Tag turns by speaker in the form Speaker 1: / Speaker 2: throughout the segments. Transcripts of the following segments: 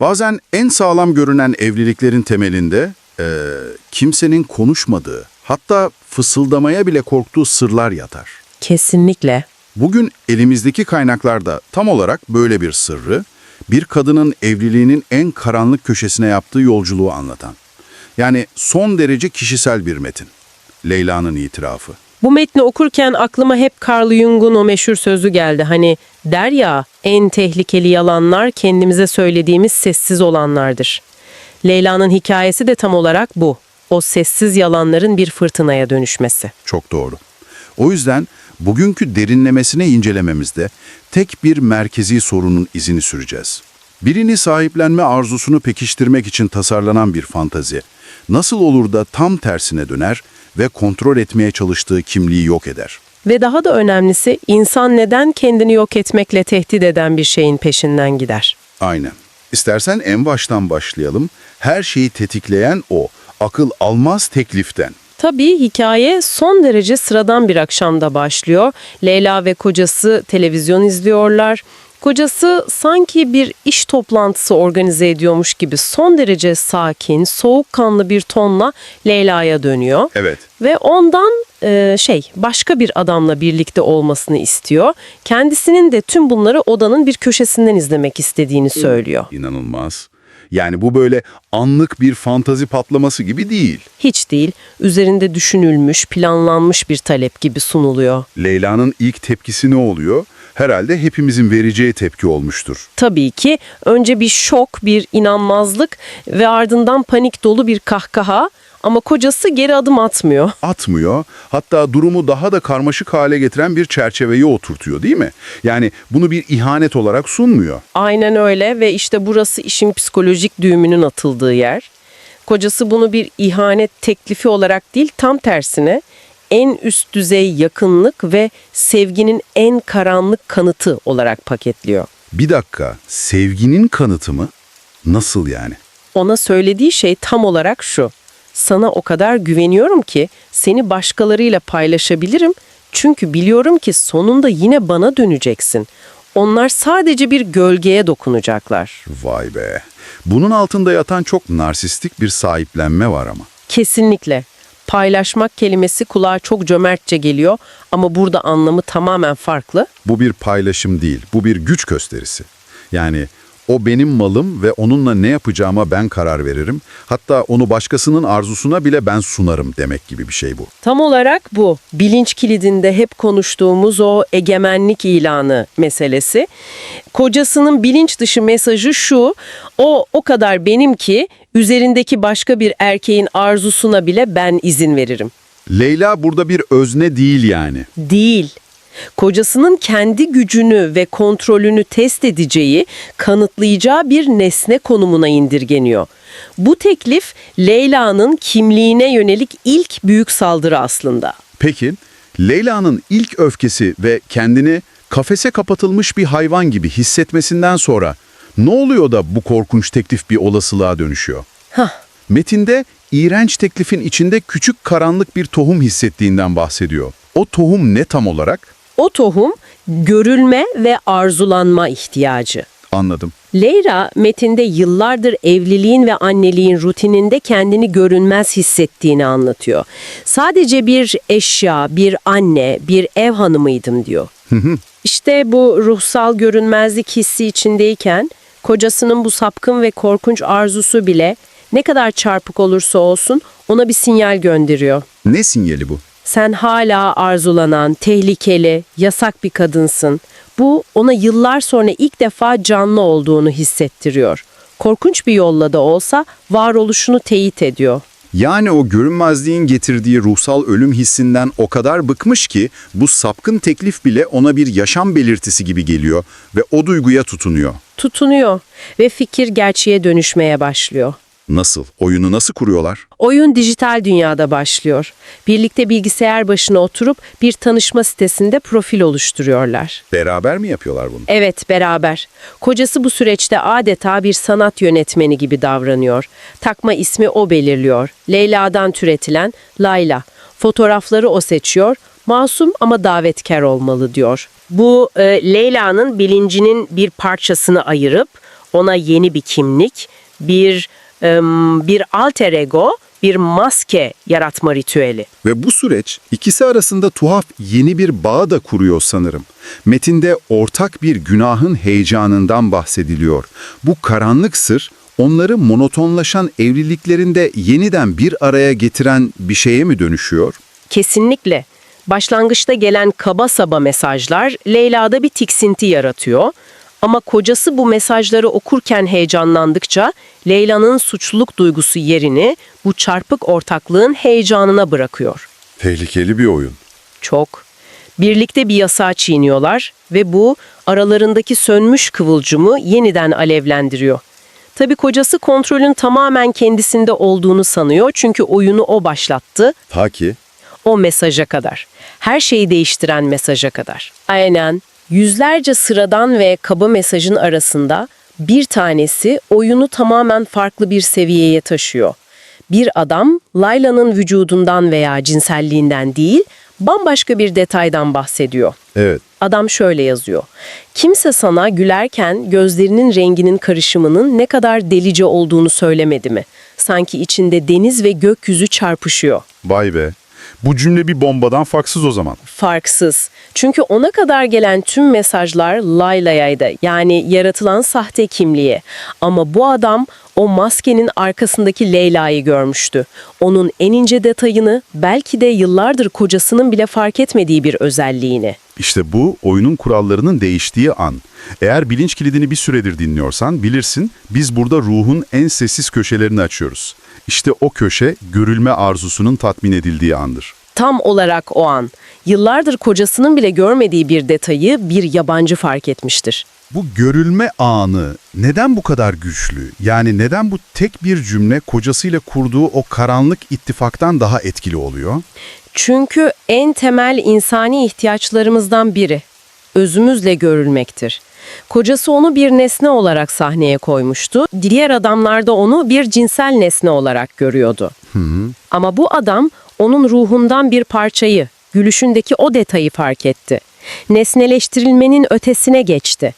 Speaker 1: Bazen en sağlam görünen evliliklerin temelinde eee, kimsenin konuşmadığı, hatta fısıldamaya bile korktuğu sırlar yatar.
Speaker 2: Kesinlikle.
Speaker 1: Bugün elimizdeki kaynaklarda tam olarak böyle bir sırrı, bir kadının evliliğinin en karanlık köşesine yaptığı yolculuğu anlatan. Yani son derece kişisel bir metin. Leyla'nın itirafı.
Speaker 2: Bu metni okurken aklıma hep Carl Jung'un o meşhur sözü geldi. Hani der ya en tehlikeli yalanlar kendimize söylediğimiz sessiz olanlardır. Leyla'nın hikayesi de tam olarak bu. O sessiz yalanların bir fırtınaya dönüşmesi.
Speaker 1: Çok doğru. O yüzden bugünkü derinlemesine incelememizde tek bir merkezi sorunun izini süreceğiz. Birini sahiplenme arzusunu pekiştirmek için tasarlanan bir fantazi nasıl olur da tam tersine döner ve kontrol etmeye çalıştığı kimliği yok eder?
Speaker 2: Ve daha da önemlisi insan neden kendini yok etmekle tehdit eden bir şeyin peşinden gider?
Speaker 1: Aynen. İstersen en baştan başlayalım. Her şeyi tetikleyen o. Akıl almaz tekliften.
Speaker 2: Tabii hikaye son derece sıradan bir akşamda başlıyor. Leyla ve kocası televizyon izliyorlar. Kocası sanki bir iş toplantısı organize ediyormuş gibi son derece sakin, soğukkanlı bir tonla Leyla'ya dönüyor.
Speaker 1: Evet.
Speaker 2: Ve ondan e, şey başka bir adamla birlikte olmasını istiyor. Kendisinin de tüm bunları odanın bir köşesinden izlemek istediğini söylüyor.
Speaker 1: İnanılmaz. Yani bu böyle anlık bir fantazi patlaması gibi değil.
Speaker 2: Hiç değil, üzerinde düşünülmüş, planlanmış bir talep gibi sunuluyor.
Speaker 1: Leyla'nın ilk tepkisi ne oluyor? Herhalde hepimizin vereceği tepki olmuştur.
Speaker 2: Tabii ki önce bir şok, bir inanmazlık ve ardından panik dolu bir kahkaha ama kocası geri adım atmıyor.
Speaker 1: Atmıyor, hatta durumu daha da karmaşık hale getiren bir çerçeveye oturtuyor değil mi? Yani bunu bir ihanet olarak sunmuyor.
Speaker 2: Aynen öyle ve işte burası işin psikolojik düğümünün atıldığı yer. Kocası bunu bir ihanet teklifi olarak değil tam tersine en üst düzey yakınlık ve sevginin en karanlık kanıtı olarak paketliyor.
Speaker 1: Bir dakika, sevginin kanıtı mı? Nasıl yani?
Speaker 2: Ona söylediği şey tam olarak şu. Sana o kadar güveniyorum ki seni başkalarıyla paylaşabilirim. Çünkü biliyorum ki sonunda yine bana döneceksin. Onlar sadece bir gölgeye dokunacaklar.
Speaker 1: Vay be. Bunun altında yatan çok narsistik bir sahiplenme var ama.
Speaker 2: Kesinlikle. Paylaşmak kelimesi kulağa çok cömertçe geliyor ama burada anlamı tamamen farklı.
Speaker 1: Bu bir paylaşım değil, bu bir güç gösterisi. Yani o benim malım ve onunla ne yapacağıma ben karar veririm. Hatta onu başkasının arzusuna bile ben sunarım demek gibi bir şey bu.
Speaker 2: Tam olarak bu. Bilinç kilidinde hep konuştuğumuz o egemenlik ilanı meselesi. Kocasının bilinç dışı mesajı şu. O o kadar benim ki üzerindeki başka bir erkeğin arzusuna bile ben izin veririm.
Speaker 1: Leyla burada bir özne değil yani.
Speaker 2: Değil. Kocasının kendi gücünü ve kontrolünü test edeceği, kanıtlayacağı bir nesne konumuna indirgeniyor. Bu teklif Leyla'nın kimliğine yönelik ilk büyük saldırı aslında.
Speaker 1: Peki, Leyla'nın ilk öfkesi ve kendini kafese kapatılmış bir hayvan gibi hissetmesinden sonra ne oluyor da bu korkunç teklif bir olasılığa dönüşüyor?
Speaker 2: Hah,
Speaker 1: Metinde iğrenç teklifin içinde küçük karanlık bir tohum hissettiğinden bahsediyor. O tohum ne tam olarak?
Speaker 2: O tohum görülme ve arzulanma ihtiyacı.
Speaker 1: Anladım.
Speaker 2: Leyla metinde yıllardır evliliğin ve anneliğin rutininde kendini görünmez hissettiğini anlatıyor. Sadece bir eşya, bir anne, bir ev hanımıydım diyor. İşte bu ruhsal görünmezlik hissi içindeyken kocasının bu sapkın ve korkunç arzusu bile ne kadar çarpık olursa olsun ona bir sinyal gönderiyor.
Speaker 1: Ne sinyali bu?
Speaker 2: Sen hala arzulanan, tehlikeli, yasak bir kadınsın. Bu ona yıllar sonra ilk defa canlı olduğunu hissettiriyor. Korkunç bir yolla da olsa varoluşunu teyit ediyor.
Speaker 1: Yani o görünmezliğin getirdiği ruhsal ölüm hissinden o kadar bıkmış ki bu sapkın teklif bile ona bir yaşam belirtisi gibi geliyor ve o duyguya tutunuyor.
Speaker 2: Tutunuyor ve fikir gerçeğe dönüşmeye başlıyor.
Speaker 1: Nasıl? Oyunu nasıl kuruyorlar?
Speaker 2: Oyun dijital dünyada başlıyor. Birlikte bilgisayar başına oturup bir tanışma sitesinde profil oluşturuyorlar.
Speaker 1: Beraber mi yapıyorlar bunu?
Speaker 2: Evet, beraber. Kocası bu süreçte adeta bir sanat yönetmeni gibi davranıyor. Takma ismi o belirliyor. Leyla'dan türetilen Layla. Fotoğrafları o seçiyor. Masum ama davetkar olmalı diyor. Bu e, Leyla'nın bilincinin bir parçasını ayırıp Ona yeni bir kimlik, bir bir alter ego, bir maske yaratma ritüeli.
Speaker 1: Ve bu süreç ikisi arasında tuhaf yeni bir bağ da kuruyor sanırım. Metinde ortak bir günahın heyecanından bahsediliyor. Bu karanlık sır onları monotonlaşan evliliklerinde yeniden bir araya getiren bir şeye mi dönüşüyor?
Speaker 2: Kesinlikle. Başlangıçta gelen kaba saba mesajlar Leyla'da bir tiksinti yaratıyor. Ama kocası bu mesajları okurken heyecanlandıkça Leyla'nın suçluluk duygusu yerini bu çarpık ortaklığın heyecanına bırakıyor.
Speaker 1: Tehlikeli bir oyun.
Speaker 2: Çok. Birlikte bir yasağı çiğniyorlar ve bu aralarındaki sönmüş kıvılcımı yeniden alevlendiriyor. Tabii kocası kontrolün tamamen kendisinde olduğunu sanıyor çünkü oyunu o başlattı
Speaker 1: Ta ki
Speaker 2: o mesaja kadar. Her şeyi değiştiren mesaja kadar. Aynen. Yüzlerce sıradan ve kaba mesajın arasında bir tanesi oyunu tamamen farklı bir seviyeye taşıyor. Bir adam Layla'nın vücudundan veya cinselliğinden değil, bambaşka bir detaydan bahsediyor.
Speaker 1: evet
Speaker 2: Adam şöyle yazıyor. Kimse sana gülerken gözlerinin renginin karışımının ne kadar delice olduğunu söylemedi mi? Sanki içinde deniz ve gökyüzü çarpışıyor.
Speaker 1: vay be. Bu cümle bir bombadan farksız o zaman.
Speaker 2: farksız. Çünkü ona kadar gelen tüm mesajlar Layla'yaydı. Yani yaratılan sahte kimliğe. Ama bu adam o maskenin arkasındaki Leyla'yı görmüştü. Onun en ince detayını, belki de yıllardır kocasının bile fark etmediği bir özelliğini.
Speaker 1: İşte bu oyunun kurallarının değiştiği an. Eğer bilinç kilidini bir süredir dinliyorsan bilirsin biz burada ruhun en sessiz köşelerini açıyoruz. İşte o köşe görülme arzusunun tatmin edildiği andır.
Speaker 2: Tam olarak o an. Yıllardır kocasının bile görmediği bir detayı bir yabancı fark etmiştir.
Speaker 1: Bu görülme anı neden bu kadar güçlü? Yani neden bu tek bir cümle kocasıyla kurduğu o karanlık ittifaktan daha etkili oluyor?
Speaker 2: Çünkü en temel insani ihtiyaçlarımızdan biri özümüzle görülmektir. Kocası onu bir nesne olarak sahneye koymuştu. Diğer adamlar da onu bir cinsel nesne olarak görüyordu. Ama bu adam onun ruhundan bir parçayı, gülüşündeki o detayı fark etti. Nesneleştirilmenin ötesine geçti.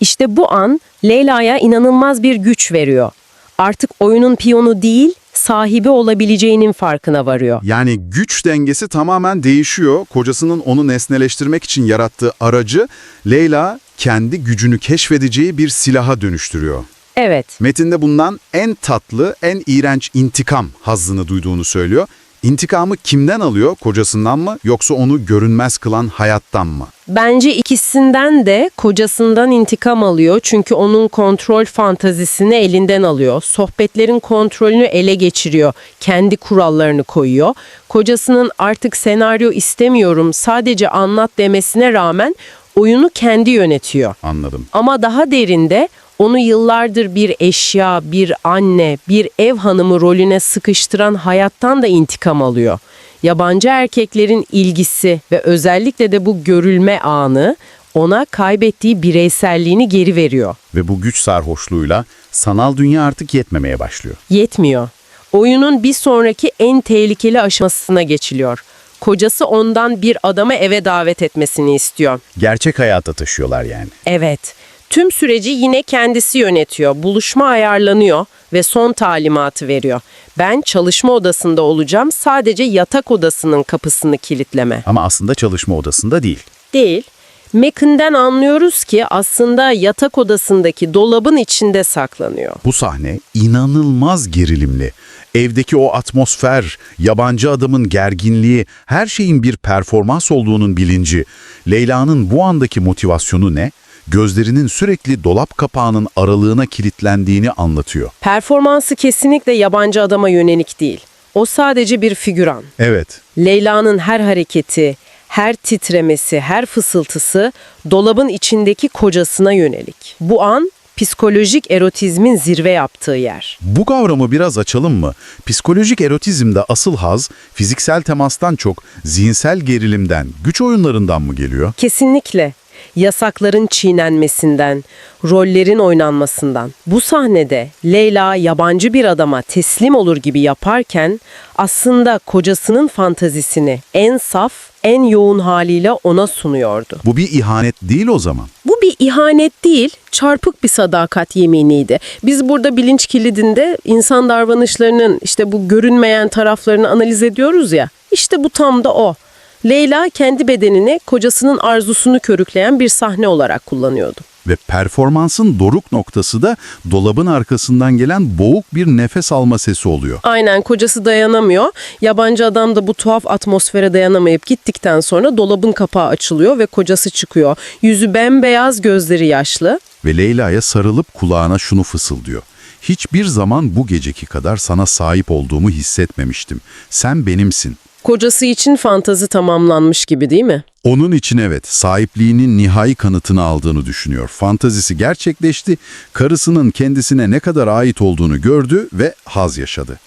Speaker 2: İşte bu an Leyla'ya inanılmaz bir güç veriyor. Artık oyunun piyonu değil, sahibi olabileceğinin farkına varıyor.
Speaker 1: Yani güç dengesi tamamen değişiyor. Kocasının onu nesneleştirmek için yarattığı aracı Leyla kendi gücünü keşfedeceği bir silaha dönüştürüyor.
Speaker 2: Evet.
Speaker 1: Metinde bundan en tatlı, en iğrenç intikam hazzını duyduğunu söylüyor. İntikamı kimden alıyor? Kocasından mı yoksa onu görünmez kılan hayattan mı?
Speaker 2: Bence ikisinden de kocasından intikam alıyor çünkü onun kontrol fantazisini elinden alıyor. Sohbetlerin kontrolünü ele geçiriyor. Kendi kurallarını koyuyor. Kocasının artık senaryo istemiyorum sadece anlat demesine rağmen oyunu kendi yönetiyor.
Speaker 1: Anladım.
Speaker 2: Ama daha derinde onu yıllardır bir eşya, bir anne, bir ev hanımı rolüne sıkıştıran hayattan da intikam alıyor. Yabancı erkeklerin ilgisi ve özellikle de bu görülme anı ona kaybettiği bireyselliğini geri veriyor.
Speaker 1: Ve bu güç sarhoşluğuyla sanal dünya artık yetmemeye başlıyor.
Speaker 2: Yetmiyor. Oyunun bir sonraki en tehlikeli aşamasına geçiliyor. Kocası ondan bir adamı eve davet etmesini istiyor.
Speaker 1: Gerçek hayata taşıyorlar yani.
Speaker 2: Evet. Tüm süreci yine kendisi yönetiyor. Buluşma ayarlanıyor ve son talimatı veriyor. Ben çalışma odasında olacağım. Sadece yatak odasının kapısını kilitleme.
Speaker 1: Ama aslında çalışma odasında değil.
Speaker 2: Değil. Mekin'den anlıyoruz ki aslında yatak odasındaki dolabın içinde saklanıyor.
Speaker 1: Bu sahne inanılmaz gerilimli. Evdeki o atmosfer, yabancı adamın gerginliği, her şeyin bir performans olduğunun bilinci. Leyla'nın bu andaki motivasyonu ne? Gözlerinin sürekli dolap kapağının aralığına kilitlendiğini anlatıyor.
Speaker 2: Performansı kesinlikle yabancı adama yönelik değil. O sadece bir figüran.
Speaker 1: Evet,
Speaker 2: Leyla'nın her hareketi, her titremesi, her fısıltısı dolabın içindeki kocasına yönelik. Bu an psikolojik erotizmin zirve yaptığı yer.
Speaker 1: bu kavramı biraz açalım mı? Psikolojik erotizmde asıl haz, fiziksel temastan çok zihinsel gerilimden, güç oyunlarından mı geliyor?
Speaker 2: Kesinlikle. Yasakların çiğnenmesinden, rollerin oynanmasından. Bu sahnede Leyla yabancı bir adama teslim olur gibi yaparken aslında kocasının fantazisini en saf, en yoğun haliyle ona sunuyordu.
Speaker 3: Bu bir ihanet değil o zaman.
Speaker 2: Bu bir ihanet değil, çarpık bir sadakat yeminiydi. Biz burada bilinç kilidinde insan davranışlarının işte bu görünmeyen taraflarını analiz ediyoruz ya. İşte bu tam da o. Leyla kendi bedenini kocasının arzusunu körükleyen bir sahne olarak kullanıyordu.
Speaker 3: Ve performansın doruk noktası da dolabın arkasından gelen boğuk bir nefes alma sesi oluyor.
Speaker 2: Aynen kocası dayanamıyor. Yabancı adam da bu tuhaf atmosfere dayanamayıp gittikten sonra dolabın kapağı açılıyor ve kocası çıkıyor. Yüzü bembeyaz, gözleri yaşlı.
Speaker 3: Ve Leyla'ya sarılıp kulağına şunu fısıldıyor. Hiçbir zaman bu geceki kadar sana sahip olduğumu hissetmemiştim. Sen benimsin.
Speaker 2: Kocası için fantazi tamamlanmış gibi değil mi?
Speaker 3: Onun için evet, sahipliğinin nihai kanıtını aldığını düşünüyor. Fantazisi gerçekleşti, karısının kendisine ne kadar ait olduğunu gördü ve haz yaşadı.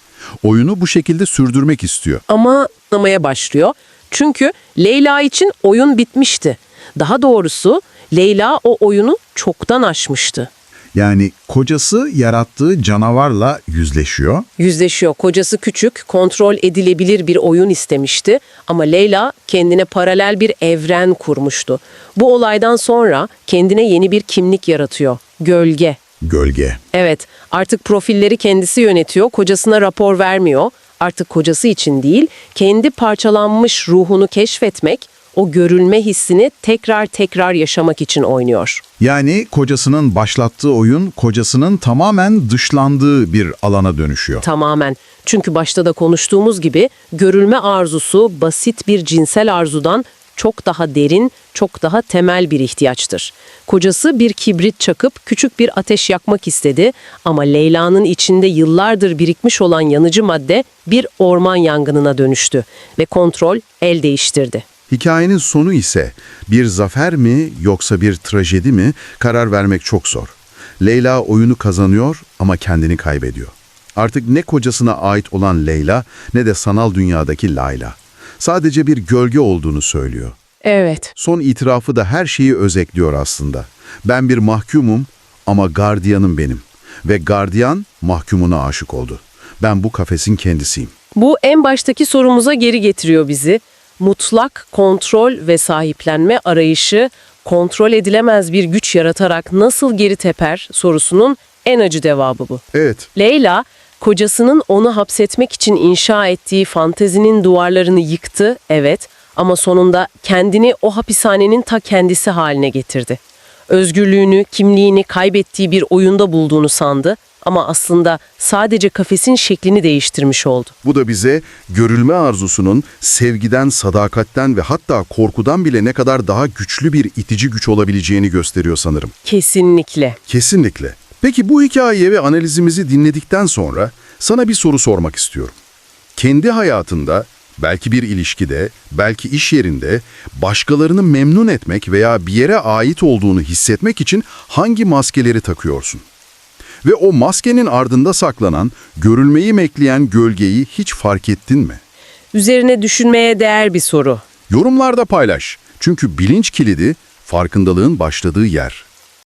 Speaker 3: Oyunu bu şekilde sürdürmek istiyor.
Speaker 2: ama anlamaya başlıyor. Çünkü Leyla için oyun bitmişti. Daha doğrusu Leyla o oyunu çoktan aşmıştı.
Speaker 3: Yani kocası yarattığı canavarla yüzleşiyor.
Speaker 2: Yüzleşiyor. Kocası küçük, kontrol edilebilir bir oyun istemişti ama Leyla kendine paralel bir evren kurmuştu. Bu olaydan sonra kendine yeni bir kimlik yaratıyor. Gölge.
Speaker 3: Gölge.
Speaker 2: Evet, artık profilleri kendisi yönetiyor, kocasına rapor vermiyor. Artık kocası için değil, kendi parçalanmış ruhunu keşfetmek, o görülme hissini tekrar tekrar yaşamak için oynuyor.
Speaker 3: Yani kocasının başlattığı oyun kocasının tamamen dışlandığı bir alana dönüşüyor.
Speaker 2: Tamamen. Çünkü başta da konuştuğumuz gibi görülme arzusu basit bir cinsel arzudan çok daha derin, çok daha temel bir ihtiyaçtır. Kocası bir kibrit çakıp küçük bir ateş yakmak istedi ama Leyla'nın içinde yıllardır birikmiş olan yanıcı madde bir orman yangınına dönüştü ve kontrol el değiştirdi.
Speaker 1: Hikayenin sonu ise bir zafer mi yoksa bir trajedi mi karar vermek çok zor. Leyla oyunu kazanıyor ama kendini kaybediyor. Artık ne kocasına ait olan Leyla ne de sanal dünyadaki Layla. Sadece bir gölge olduğunu söylüyor.
Speaker 2: Evet.
Speaker 1: Son itirafı da her şeyi özetliyor aslında. Ben bir mahkumum ama gardiyanım benim. Ve gardiyan mahkumuna aşık oldu. Ben bu kafesin kendisiyim.
Speaker 2: Bu en baştaki sorumuza geri getiriyor bizi. Mutlak kontrol ve sahiplenme arayışı kontrol edilemez bir güç yaratarak nasıl geri teper sorusunun en acı cevabı bu.
Speaker 1: Evet,
Speaker 2: Leyla, kocasının onu hapsetmek için inşa ettiği fantezinin duvarlarını yıktı, evet ama sonunda kendini o hapishanenin ta kendisi haline getirdi. Özgürlüğünü, kimliğini kaybettiği bir oyunda bulduğunu sandı ama aslında sadece kafesin şeklini değiştirmiş oldu.
Speaker 1: bu da bize görülme arzusunun sevgiden, sadakatten ve hatta korkudan bile ne kadar daha güçlü bir itici güç olabileceğini gösteriyor sanırım.
Speaker 2: Kesinlikle.
Speaker 1: Kesinlikle. Peki bu hikayeyi ve analizimizi dinledikten sonra sana bir soru sormak istiyorum. Kendi hayatında, belki bir ilişkide, belki iş yerinde başkalarını memnun etmek veya bir yere ait olduğunu hissetmek için hangi maskeleri takıyorsun? Ve o maskenin ardında saklanan, görülmeyi bekleyen gölgeyi hiç fark ettin mi?
Speaker 2: Üzerine düşünmeye değer bir soru.
Speaker 1: Yorumlarda paylaş. Çünkü bilinç kilidi farkındalığın başladığı yer.